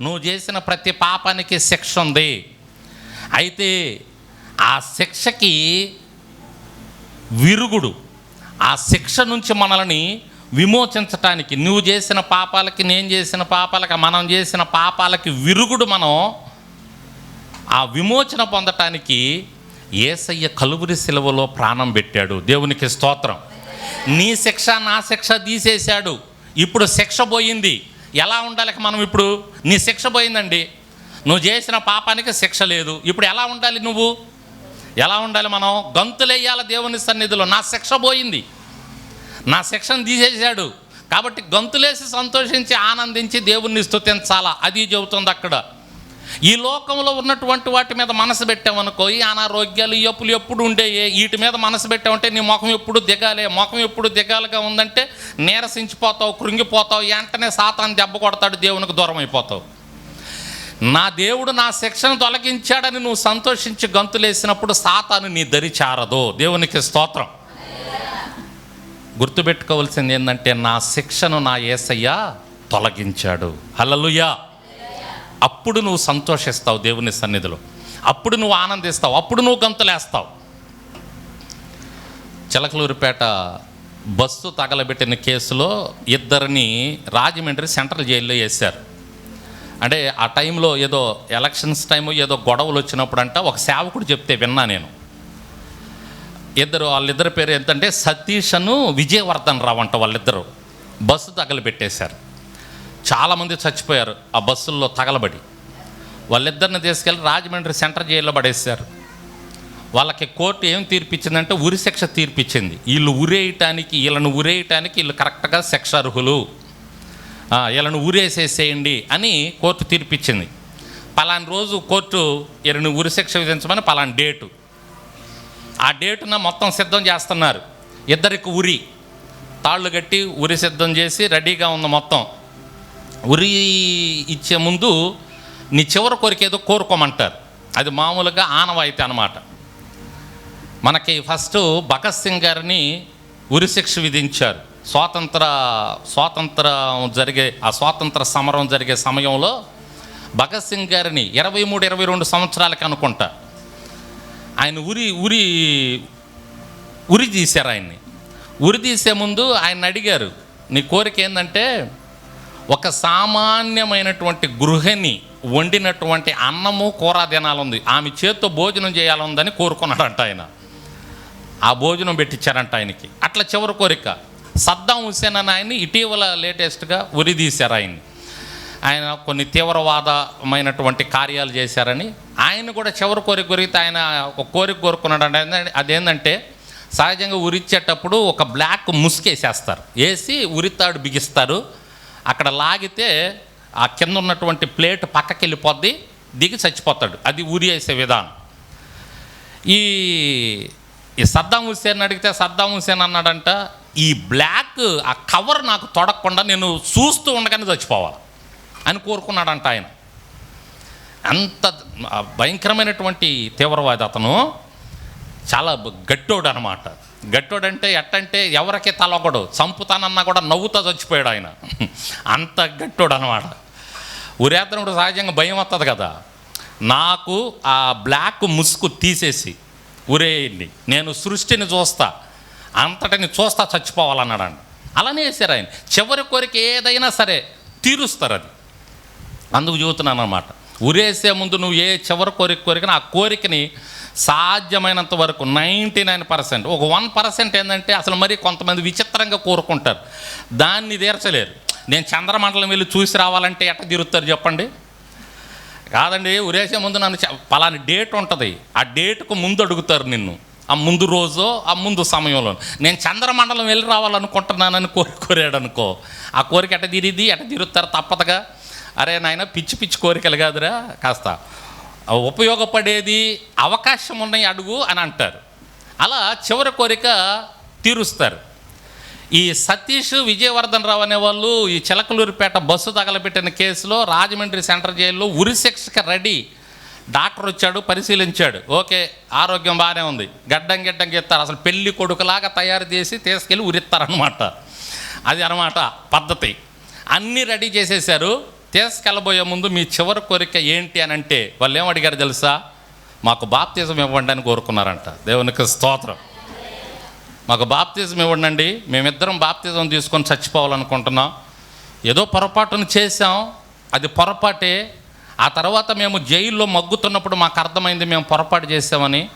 నువ్వు చేసిన ప్రతి పాపానికి శిక్ష ఉంది. అయితే ఆ శిక్షకి విరుగుడు ఆ శిక్ష నుంచి మనల్ని విమోచించటానికి నువ్వు చేసిన పాపాలకి నేను చేసిన పాపాలకి మనం చేసిన పాపాలకి విరుగుడు మనం ఆ విమోచన పొందటానికి ఏసయ్య కలువురి సెలవులో ప్రాణం పెట్టాడు. దేవునికి స్తోత్రం. నీ శిక్ష నా శిక్ష తీసేశాడు. ఇప్పుడు శిక్ష పోయింది. ఎలా ఉండాలి? మనం ఇప్పుడు నీ శిక్ష పోయిందండి. నువ్వు చేసిన పాపానికి శిక్ష లేదు. ఇప్పుడు ఎలా ఉండాలి నువ్వు? ఎలా ఉండాలి మనం? గంతులేయాల దేవుని సన్నిధిలో. నా శిక్ష పోయింది. నా శిక్షను తీసేశాడు. కాబట్టి గంతులేసి సంతోషించి ఆనందించి దేవుణ్ణి స్థుతించాలా అది చెబుతుంది అక్కడ. ఈ లోకంలో ఉన్నటువంటి వాటి మీద మనసు పెట్టామనుకో ఈ అనారోగ్యాలు ఈ అప్పులు ఎప్పుడు ఉండేవి వీటి మీద మనసు పెట్టామంటే నీ ముఖం ఎప్పుడు దిగాలే ముఖం ఎప్పుడు దిగాలిగా ఉందంటే నీరసించిపోతావు కృంగిపోతావు వెంటనే సాతాన్ని దెబ్బ కొడతాడు దేవునికి దూరం అయిపోతావు. నా దేవుడు నా శిక్షను తొలగించాడని నువ్వు సంతోషించి గంతులేసినప్పుడు సాతాను నీ దరి చారదు. దేవునికి స్తోత్రం. గుర్తుపెట్టుకోవాల్సింది ఏంటంటే నా శిక్షను నా ఏసయ్య తొలగించాడు. హలలుయా అప్పుడు నువ్వు సంతోషిస్తావు దేవుని సన్నిధిలో. అప్పుడు నువ్వు ఆనందిస్తావు. అప్పుడు నువ్వు గంతులేస్తావు. చిలకలూరిపేట బస్సు తగలబెట్టిన కేసులో ఇద్దరిని రాజమండ్రి సెంట్రల్ జైల్లో వేశారు. అంటే ఆ టైంలో ఏదో ఎలక్షన్స్ టైం ఏదో గొడవలు వచ్చినప్పుడు అంట ఒక సేవకుడు చెప్తే విన్నా నేను. ఇద్దరు వాళ్ళిద్దరి పేరు ఏంటంటే సతీష్ అను విజయవర్ధన్ రావు అంట వాళ్ళిద్దరు. బస్సు తగలబెట్టేశారు. చాలామంది చచ్చిపోయారు ఆ బస్సుల్లో తగలబడి. వాళ్ళిద్దరిని తీసుకెళ్ళి రాజమండ్రి సెంటర్ జైల్లో పడేశారు. వాళ్ళకి కోర్టు ఏం తీర్పిచ్చిందంటే ఉరి శిక్ష తీర్పిచ్చింది. వీళ్ళు ఉరేయటానికి వీళ్ళను ఉరేయటానికి వీళ్ళు కరెక్ట్గా శిక్ష అర్హులు. వీళ్ళను ఉరేసేసేయండి అని కోర్టు తీర్పిచ్చింది. పలాని రోజు కోర్టు వీళ్ళని ఉరి శిక్ష విధించమని పలాని డేటు. ఆ డేటున మొత్తం సిద్ధం చేస్తున్నారు. ఇద్దరికి ఉరి. తాళ్ళు కట్టి ఉరి సిద్ధం చేసి రెడీగా ఉంది మొత్తం. ఉరి ఇచ్చే ముందు నీ చివరి కోరిక ఏదో కోరుకోమంటారు. అది మామూలుగా ఆనవాయితీ అనమాట మనకి ఫస్ట్ భగత్ సింగ్ గారిని ఉరిశిక్ష విధించారు. స్వాతంత్ర స్వాతంత్రం జరిగే ఆ స్వాతంత్ర సమరం జరిగే సమయంలో భగత్ సింగ్ గారిని ఇరవై మూడు ఇరవై రెండు సంవత్సరాలకి అనుకుంటా. ఆయన ఉరి ఉరి ఉరి తీశారు ఆయన్ని. ఉరి తీసే ముందు ఆయన అడిగారు నీ కోరిక ఏంటంటే ఒక సామాన్యమైనటువంటి గృహిణి వండినటువంటి అన్నము కూర తినాలంది. ఆమె చేత్తో భోజనం చేయాలందని కోరుకున్నాడంట ఆయన. ఆ భోజనం పెట్టించారంట ఆయనకి. అట్లా చివరి కోరిక. సద్దాం హుసేన్ అని ఆయన్ని ఇటీవల లేటెస్ట్గా ఉరిదీశారు ఆయన్ని. ఆయన కొన్ని తీవ్రవాదమైనటువంటి కార్యాలు చేశారని ఆయన కూడా చివరి కోరిక కోరితే ఆయన ఒక కోరిక కోరుకున్నాడు అదేంటంటే సహజంగా ఉరిచ్చేటప్పుడు ఒక బ్లాక్ ముసుకేసేస్తారు. వేసి ఉరితాడు బిగిస్తారు. అక్కడ లాగితే ఆ కింద ఉన్నటువంటి ప్లేట్ పక్కకి వెళ్ళిపోద్ది దిగి చచ్చిపోతాడు. అది ఉరి వేసే విధానం. ఈ ఈ సద్దాం హుసేన్ అడిగితే సద్దాం హుసేన్ అన్నాడంట ఈ బ్లాక్ ఆ కవర్ నాకు తొడగకుండా నేను చూస్తూ ఉండగానే చచ్చిపోవాలి అని కోరుకున్నాడంట ఆయన. అంత భయంకరమైనటువంటి తీవ్రవాది అతను చాలా గట్టోడు అనమాట గట్టోడంటే ఎట్టంటే ఎవరికి తలొకడు. చంపుతానన్నా కూడా నవ్వుతా చచ్చిపోయాడు ఆయన. అంత గట్టోడు అనమాట ఉరేతనుడు సహజంగా భయం వస్తుంది కదా. నాకు ఆ బ్లాక్ ముసుగు తీసేసి ఉరేయండి నేను సృష్టిని చూస్తా అంతటిని చూస్తా చచ్చిపోవాలన్నాడు ఆయన అలానే వేశారు ఆయన. చివరి కోరిక ఏదైనా సరే తీరుస్తారు అది. అందుకు చెబుతున్నాను అనమాట ఉరేసే ముందు నువ్వు ఏ చివరి కోరిక కోరికన ఆ కోరికని సాధ్యమైనంత వరకు నైంటీ నైన్ పర్సెంట్. ఒక వన్ పర్సెంట్ ఏంటంటే అసలు మరి కొంతమంది విచిత్రంగా కోరుకుంటారు. దాన్ని తీర్చలేరు. నేను చంద్రమండలం వెళ్ళి చూసి రావాలంటే ఎట్ట తిరుగుతారు చెప్పండి? కాదండి ఉరేసే ముందు నన్ను పలాని డేట్ ఉంటుంది. ఆ డేట్కు ముందు అడుగుతారు నిన్ను. ఆ ముందు రోజు ఆ ముందు సమయంలో నేను చంద్రమండలం వెళ్ళి రావాలనుకుంటున్నానని కోరి కోరాడు అనుకో ఆ కోరిక ఎట తిరిగి ఎట తిరుగుతారు తప్పదుగా? అరే నాయన పిచ్చి పిచ్చి కోరికలు కాదురా. కాస్త ఉపయోగపడేది అవకాశం ఉన్నాయి అడుగు అని అంటారు. అలా చివరి కోరిక తీరుస్తారు. ఈ సతీష్ విజయవర్ధన్ రావు అనేవాళ్ళు ఈ చిలకలూరిపేట బస్సు తగలబెట్టిన కేసులో రాజమండ్రి సెంటర్ జైల్లో ఉరిశిక్షకి రెడీ. డాక్టర్ వచ్చాడు పరిశీలించాడు. ఓకే ఆరోగ్యం బాగానే ఉంది. గడ్డం గిడ్డం గీస్తారు అసలు పెళ్ళి కొడుకులాగా తయారు చేసి తీసుకెళ్ళి ఉరిస్తారనమాట అది అనమాట పద్ధతి. అన్నీ రెడీ చేసేసారు తీసుకెళ్ళబోయే ముందు మీ చివరి కోరిక ఏంటి అని అంటే వాళ్ళు ఏం అడిగారు తెలుసా? మాకు బాప్తిజం ఇవ్వండి అని కోరుకున్నారంట. దేవునికి స్తోత్రం. మాకు బాప్తిజం ఇవ్వండి మేమిద్దరం బాప్తిజం తీసుకొని చచ్చిపోవాలనుకుంటున్నాం. ఏదో పొరపాటును చేసాం అది పొరపాటే. ఆ తర్వాత మేము జైల్లో మగ్గుతున్నప్పుడు మాకు అర్థమైంది మేము పొరపాటు చేసామని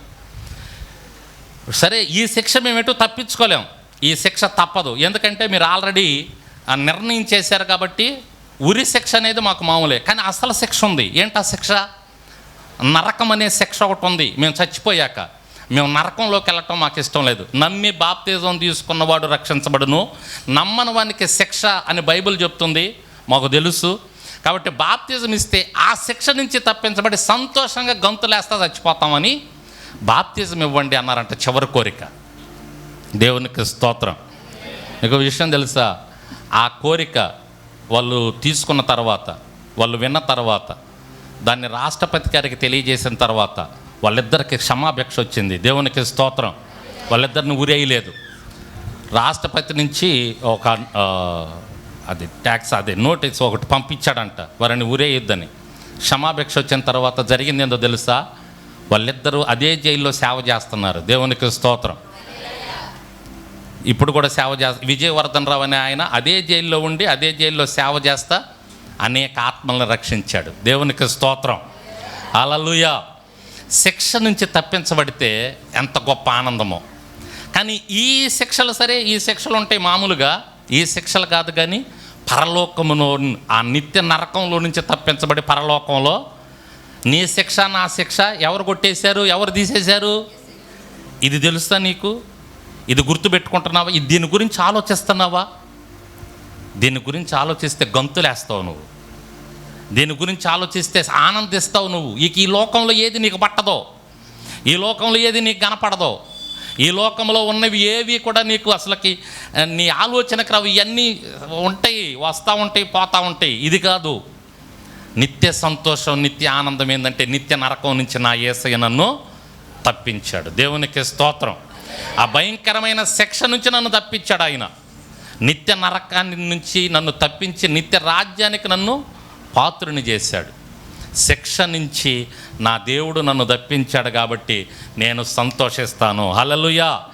సరే ఈ శిక్ష మేము ఎటు తప్పించుకోలేం. ఈ శిక్ష తప్పదు. ఎందుకంటే మీరు ఆల్రెడీ ఆ నిర్ణయం చేశారు కాబట్టి ఉరి శిక్ష అనేది మాకు మామూలే కానీ అసలు శిక్ష ఉంది. ఏంటి ఆ శిక్ష? నరకం అనే శిక్ష ఒకటి ఉంది. మేము చచ్చిపోయాక. మేము నరకంలోకి వెళ్ళటం మాకు ఇష్టం లేదు. నమ్మి బాప్తిజం తీసుకున్నవాడు రక్షించబడును. నమ్మని వానికి శిక్ష అని బైబిల్ చెప్తుంది. మాకు తెలుసు. కాబట్టి బాప్తిజం ఇస్తే ఆ శిక్ష నుంచి తప్పించబడి సంతోషంగా గంతులేస్తా చచ్చిపోతామని బాప్తిజం ఇవ్వండి అన్నారంట చివరి కోరిక. దేవునికి స్తోత్రం. మీకు విషయం తెలుసా? ఆ కోరిక వాళ్ళు తీసుకున్న తర్వాత వాళ్ళు విన్న తర్వాత దాన్ని రాష్ట్రపతి గారికి తెలియజేసిన తర్వాత వాళ్ళిద్దరికి క్షమాభిక్ష వచ్చింది. దేవునికి స్తోత్రం. వాళ్ళిద్దరిని ఉరేయలేదు రాష్ట్రపతి నుంచి ఒక అది ట్యాక్స్ అదే నోటీస్ ఒకటి పంపించాడంట. వారిని ఉరేయొద్దని క్షమాభిక్ష వచ్చిన తర్వాత జరిగింది ఏందో తెలుసా? వాళ్ళిద్దరూ అదే జైల్లో సేవ చేస్తున్నారు. దేవునికి స్తోత్రం. ఇప్పుడు కూడా సేవ చేస్తా. విజయవర్ధన్ రావు అనే ఆయన అదే జైల్లో ఉండి అదే జైల్లో సేవ చేస్తా అనేక ఆత్మలను రక్షించాడు. దేవునికి స్తోత్రం. అలలుయ శిక్ష నుంచి తప్పించబడితే ఎంత గొప్ప ఆనందమో. కానీ ఈ శిక్షలు సరే ఈ శిక్షలు ఉంటాయి మామూలుగా. ఈ శిక్షలు కాదు కానీ పరలోకమును ఆ నిత్య నరకంలో నుంచి తప్పించబడి పరలోకంలో నీ శిక్ష నా శిక్ష ఎవరు కొట్టేశారు ఎవరు తీసేశారు? ఇది తెలుస్తా నీకు? ఇది గుర్తుపెట్టుకుంటున్నావా? ఇది దీని గురించి ఆలోచిస్తున్నావా? దీని గురించి ఆలోచిస్తే గంతులేస్తావు నువ్వు. దీని గురించి ఆలోచిస్తే ఆనందిస్తావు నువ్వు. ఇక ఈ లోకంలో ఏది నీకు పట్టదో ఈ లోకంలో ఏది నీకు కనపడదో ఈ లోకంలో ఉన్నవి ఏవి కూడా నీకు అసలుకి నీ ఆలోచనకు రావు. ఇవన్నీ ఉంటాయి వస్తూ ఉంటాయి పోతూ ఉంటాయి. ఇది కాదు. నిత్య సంతోషం నిత్య ఆనందం ఏంటంటే నిత్య నరకం నుంచి నా ఏసయ్య నన్ను తప్పించాడు. దేవునికి స్తోత్రం. ఆ భయంకరమైన శిక్ష నుంచి నన్ను తప్పించాడు ఆయన. నిత్య నరకాన్ని నుంచి నన్ను తప్పించి నిత్య రాజ్యానికి నన్ను పాత్రుని చేశాడు. శిక్ష నుంచి నా దేవుడు నన్ను తప్పించాడు కాబట్టి నేను సంతోషిస్తాను. హలలుయా